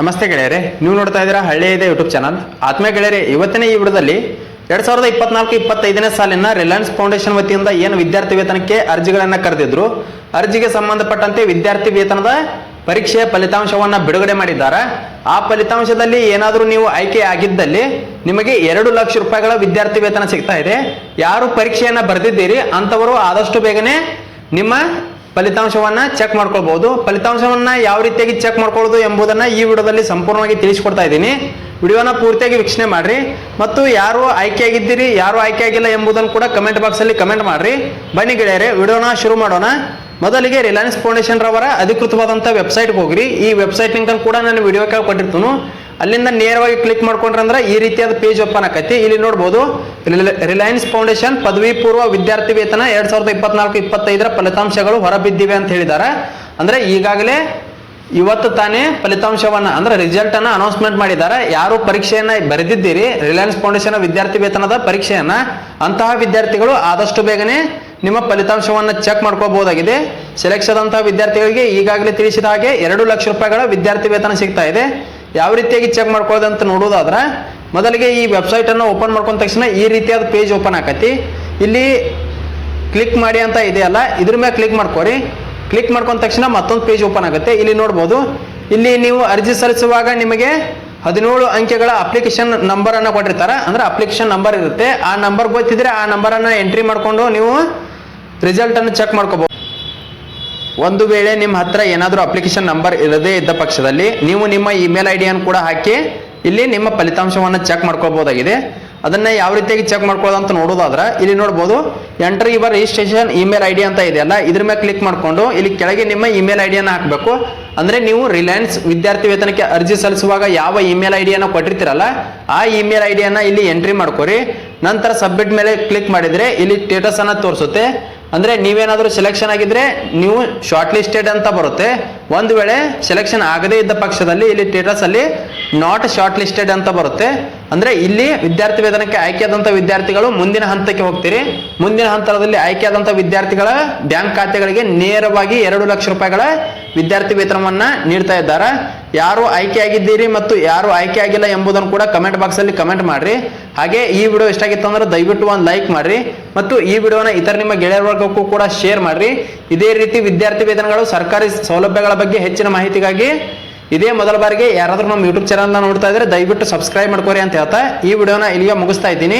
ನಮಸ್ತೆ ಗೆಳೆಯರೆ, ನೀವು ನೋಡ್ತಾ ಇದ್ದೀರಾ ಹಳ್ಳಿ ಇದೆ ಯೂಟ್ಯೂಬ್ ಚಾನಲ್ ಆತ್ಮೀಯ ಗೆಳೆಯರೆ, ಇವತ್ತಿನ ಈ ವಿಡಿಯೋದಲ್ಲಿ ಎರಡ್ ಸಾವಿರದ ಇಪ್ಪತ್ನಾಲ್ಕು, ಇಪ್ಪತ್ತೈದನೇ ಸಾಲಿನ ರಿಲಯನ್ಸ್ ಫೌಂಡೇಶನ್ ವತಿಯಿಂದ ಏನು ವಿದ್ಯಾರ್ಥಿ ವೇತನಕ್ಕೆ ಅರ್ಜಿಗಳನ್ನು ಕರೆದಿದ್ರು? ಅರ್ಜಿಗೆ ಸಂಬಂಧಪಟ್ಟಂತೆ ವಿದ್ಯಾರ್ಥಿ ವೇತನದ ಪರೀಕ್ಷೆಯ ಫಲಿತಾಂಶವನ್ನ ಬಿಡುಗಡೆ ಮಾಡಿದ್ದಾರೆ. ಆ ಫಲಿತಾಂಶದಲ್ಲಿ ಏನಾದರೂ ನೀವು ಆಯ್ಕೆ ಆಗಿದ್ದಲ್ಲಿ ನಿಮಗೆ ಎರಡು ಲಕ್ಷ ರೂಪಾಯಿಗಳ ವಿದ್ಯಾರ್ಥಿ ವೇತನ ಸಿಗ್ತಾ ಇದೆ. ಯಾರು ಪರೀಕ್ಷೆಯನ್ನ ಬರೆದಿದ್ದೀರಿ, ಅಂಥವರು ಆದಷ್ಟು ಬೇಗನೆ ನಿಮ್ಮ ಫಲಿತಾಂಶವನ್ನ ಚೆಕ್ ಮಾಡ್ಕೊಳ್ಬಹುದು. ಫಲಿತಾಂಶವನ್ನ ಯಾವ ರೀತಿಯಾಗಿ ಚೆಕ್ ಮಾಡ್ಕೊಳ್ಳೋದು ಎಂಬುದನ್ನ ಈ ವಿಡಿಯೋದಲ್ಲಿ ಸಂಪೂರ್ಣವಾಗಿ ತಿಳಿಸ್ಕೊಡ್ತಾ ಇದ್ದೀನಿ. ವಿಡಿಯೋನ ಪೂರ್ತಿಯಾಗಿ ವೀಕ್ಷಣೆ ಮಾಡ್ರಿ. ಮತ್ತು ಯಾರು ಆಯ್ಕೆಯಾಗಿದ್ದೀರಿ, ಯಾರು ಆಯ್ಕೆ ಆಗಿಲ್ಲ ಎಂಬುದನ್ನು ಕೂಡ ಕಮೆಂಟ್ ಬಾಕ್ಸ್ ಅಲ್ಲಿ ಕಮೆಂಟ್ ಮಾಡ್ರಿ. ಬನ್ನಿ ಗೆಳೆಯರೆ, ವಿಡಿಯೋನ ಶುರು ಮಾಡೋಣ. ಮೊದಲಿಗೆ ರಿಲಯನ್ಸ್ ಫೌಂಡೇಶನ್ ರವರ ಅಧಿಕೃತವಾದಂಥ ವೆಬ್ಸೈಟ್ಗೆ ಹೋಗ್ರಿ. ಈ ವೆಬ್ಸೈಟ್ ಲಿಂಕ್ ಕೂಡ ನಾನು ವಿಡಿಯೋಕ್ಕೆ ಕೊಟ್ಟಿರ್ತೀನಿ. ಅಲ್ಲಿಂದ ನೇರವಾಗಿ ಕ್ಲಿಕ್ ಮಾಡ್ಕೊಂಡ್ರೆ ಅಂದ್ರೆ ಈ ರೀತಿಯಾದ ಪೇಜ್ ಓಪನ್ ಆಕೈತಿ. ಇಲ್ಲಿ ನೋಡ್ಬೋದು ರಿಲಯನ್ಸ್ ಫೌಂಡೇಶನ್ ಪದವಿ ಪೂರ್ವ ವಿದ್ಯಾರ್ಥಿ ವೇತನ ಎರಡ್ ಸಾವಿರದ ಇಪ್ಪತ್ನಾಲ್ಕು, ಇಪ್ಪತ್ತೈದರ ಫಲಿತಾಂಶಗಳು ಹೊರಬಿದ್ದಿವೆ ಅಂತ ಹೇಳಿದ್ದಾರೆ. ಅಂದ್ರೆ ಈಗಾಗಲೇ ಇವತ್ತು ತಾನೇ ಫಲಿತಾಂಶವನ್ನ, ಅಂದ್ರೆ ರಿಸಲ್ಟ್ ಅನ್ನ ಅನೌನ್ಸ್ಮೆಂಟ್ ಮಾಡಿದ್ದಾರೆ. ಯಾರು ಪರೀಕ್ಷೆಯನ್ನ ಬರೆದಿದ್ದೀರಿ ರಿಲಯನ್ಸ್ ಫೌಂಡೇಶನ್ ವಿದ್ಯಾರ್ಥಿ ವೇತನದ ಪರೀಕ್ಷೆಯನ್ನ, ಅಂತಹ ವಿದ್ಯಾರ್ಥಿಗಳು ಆದಷ್ಟು ಬೇಗನೆ ನಿಮ್ಮ ಫಲಿತಾಂಶವನ್ನ ಚೆಕ್ ಮಾಡ್ಕೋಬಹುದಾಗಿದೆ. ಅಂತಹ ವಿದ್ಯಾರ್ಥಿಗಳಿಗೆ ಈಗಾಗಲೇ ತಿಳಿಸಿದ ಹಾಗೆ ಎರಡು ಲಕ್ಷ ರೂಪಾಯಿಗಳ ವಿದ್ಯಾರ್ಥಿ ವೇತನ ಸಿಗ್ತಾ ಇದೆ. ಯಾವ ರೀತಿಯಾಗಿ ಚೆಕ್ ಮಾಡ್ಕೊಳ್ಳೋದು ಅಂತ ನೋಡೋದಾದ್ರೆ, ಮೊದಲಿಗೆ ಈ ವೆಬ್ಸೈಟ್ ಅನ್ನು ಓಪನ್ ಮಾಡ್ಕೊಂಡ ತಕ್ಷಣ ಈ ರೀತಿಯಾದ ಪೇಜ್ ಓಪನ್ ಆಕತಿ. ಇಲ್ಲಿ ಕ್ಲಿಕ್ ಮಾಡಿ ಅಂತ ಇದೆಯಲ್ಲ ಇದ್ರ ಮೇಲೆ ಕ್ಲಿಕ್ ಮಾಡ್ಕೊರಿ. ಕ್ಲಿಕ್ ಮಾಡ್ಕೊಂಡ ತಕ್ಷಣ ಮತ್ತೊಂದು ಪೇಜ್ ಓಪನ್ ಆಗುತ್ತೆ. ಇಲ್ಲಿ ನೋಡ್ಬೋದು, ಇಲ್ಲಿ ನೀವು ಅರ್ಜಿ ಸಲ್ಲಿಸುವಾಗ ನಿಮಗೆ ಹದಿನೇಳು ಅಂಕೆಗಳ ಅಪ್ಲಿಕೇಶನ್ ನಂಬರ್ ಅನ್ನ ಕೊಟ್ಟಿರ್ತಾರೆ. ಅಂದ್ರೆ ಅಪ್ಲಿಕೇಶನ್ ನಂಬರ್ ಇರುತ್ತೆ. ಆ ನಂಬರ್ ಗೊತ್ತಿದ್ರೆ ಆ ನಂಬರ್ ಅನ್ನ ಎಂಟ್ರಿ ಮಾಡ್ಕೊಂಡು ನೀವು ರಿಸಲ್ಟ್ ಅನ್ನು ಚೆಕ್ ಮಾಡ್ಕೋಬಹುದು ಒಂದು ವೇಳೆ ನಿಮ್ಮ ಹತ್ರ ಏನಾದರೂ ಅಪ್ಲಿಕೇಶನ್ ನಂಬರ್ ಇರದೇ ಇದ್ದ ಪಕ್ಷದಲ್ಲಿ ನೀವು ನಿಮ್ಮ ಇಮೇಲ್ ಐ ಡಿಯನ್ನು ಕೂಡ ಹಾಕಿ ಇಲ್ಲಿ ನಿಮ್ಮ ಫಲಿತಾಂಶವನ್ನು ಚೆಕ್ ಮಾಡ್ಕೋಬಹುದಾಗಿದೆ ಅದನ್ನ ಯಾವ ರೀತಿಯಾಗಿ ಚೆಕ್ ಮಾಡ್ಕೊಳ್ಳೋದು ಅಂತ ನೋಡೋದಾದ್ರೆ ಇಲ್ಲಿ ನೋಡ್ಬೋದು ಎಂಟರ್ ಇವರ್ ರಿಜಿಸ್ಟ್ರೇಷನ್ ಇಮೇಲ್ ಐ ಡಿ ಅಂತ ಇದೆಯಲ್ಲ ಇದ್ರ ಮೇಲೆ ಕ್ಲಿಕ್ ಮಾಡಿಕೊಂಡು ಇಲ್ಲಿ ಕೆಳಗೆ ನಿಮ್ಮ ಇಮೇಲ್ ಐ ಡಿಯನ್ನು ಹಾಕಬೇಕು. ಅಂದ್ರೆ ನೀವು ರಿಲಯನ್ಸ್ ವಿದ್ಯಾರ್ಥಿ ವೇತನಕ್ಕೆ ಅರ್ಜಿ ಸಲ್ಲಿಸುವಾಗ ಯಾವ ಇಮೇಲ್ ಐ ಡಿಯನ್ನು ಕೊಟ್ಟಿರ್ತೀರಲ್ಲ, ಆ ಇಮೇಲ್ ಐ ಡಿಯನ್ನು ಇಲ್ಲಿ ಎಂಟ್ರಿ ಮಾಡ್ಕೊರಿ. ನಂತರ ಸಬ್ಮಿಟ್ ಮೇಲೆ ಕ್ಲಿಕ್ ಮಾಡಿದ್ರೆ ಇಲ್ಲಿ ಸ್ಟೇಟಸ್ ಅನ್ನ ತೋರಿಸುತ್ತೆ. ಅಂದ್ರೆ ನೀವೇನಾದರೂ ಸೆಲೆಕ್ಷನ್ ಆಗಿದ್ರೆ ನೀವು ಶಾರ್ಟ್ ಲಿಸ್ಟೆಡ್ ಅಂತ ಬರುತ್ತೆ. ಒಂದು ವೇಳೆ ಸೆಲೆಕ್ಷನ್ ಆಗದೇ ಇದ್ದ ಪಕ್ಷದಲ್ಲಿ, ಇಲ್ಲಿ ಸ್ಟೇಟಸ್ ಅಲ್ಲಿ ನಾಟ್ ಶಾರ್ಟ್ ಲಿಸ್ಟೆಡ್ ಅಂತ ಬರುತ್ತೆ. ಅಂದ್ರೆ ಇಲ್ಲಿ ವಿದ್ಯಾರ್ಥಿ ವೇತನಕ್ಕೆ ಆಯ್ಕೆಯಾದಂಥ ವಿದ್ಯಾರ್ಥಿಗಳು ಮುಂದಿನ ಹಂತಕ್ಕೆ ಹೋಗ್ತೀರಿ. ಮುಂದಿನ ಹಂತದಲ್ಲಿ ಆಯ್ಕೆಯಾದಂಥ ವಿದ್ಯಾರ್ಥಿಗಳ ಬ್ಯಾಂಕ್ ಖಾತೆಗಳಿಗೆ ನೇರವಾಗಿ ಎರಡು ಲಕ್ಷ ರೂಪಾಯಿಗಳ ವಿದ್ಯಾರ್ಥಿ ವೇತನವನ್ನ ನೀಡ್ತಾ ಇದ್ದಾರೆ. ಯಾರು ಆಯ್ಕೆ ಆಗಿದ್ದೀರಿ ಮತ್ತು ಯಾರು ಆಯ್ಕೆ ಆಗಿಲ್ಲ ಎಂಬುದನ್ನು ಕೂಡ ಕಮೆಂಟ್ ಬಾಕ್ಸ್ ಅಲ್ಲಿ ಕಮೆಂಟ್ ಮಾಡ್ರಿ. ಹಾಗೆ ಈ ವಿಡಿಯೋ ಇಷ್ಟ ಆಗಿತ್ತು ಅಂದ್ರೆ ದಯವಿಟ್ಟು ಒಂದು ಲೈಕ್ ಮಾಡ್ರಿ ಮತ್ತು ಈ ವಿಡಿಯೋನ ಇತರ ನಿಮ್ಮ ಗೆಳೆಯರ ವರ್ಗಕ್ಕೂ ಕೂಡ ಶೇರ್ ಮಾಡ್ರಿ. ಇದೇ ರೀತಿ ವಿದ್ಯಾರ್ಥಿ ವೇತನಗಳು, ಸರ್ಕಾರಿ ಸೌಲಭ್ಯಗಳ ಬಗ್ಗೆ ಹೆಚ್ಚಿನ ಮಾಹಿತಿಗಾಗಿ ಇದೇ ಮೊದಲ ಬಾರಿಗೆ ಯಾರಾದರೂ ನಮ್ಮ ಯೂಟ್ಯೂಬ್ ಚಾನಲ್ನ ನೋಡ್ತಾ ಇದ್ರೆ ದಯವಿಟ್ಟು ಸಬ್ಸ್ಕ್ರೈಬ್ ಮಾಡ್ಕೋರಿ ಅಂತ ಹೇಳ್ತಾ ಈ ವಿಡಿಯೋನ ಇಲ್ಲಿಗೆ ಮುಗಿಸ್ತಾ ಇದ್ದೀನಿ.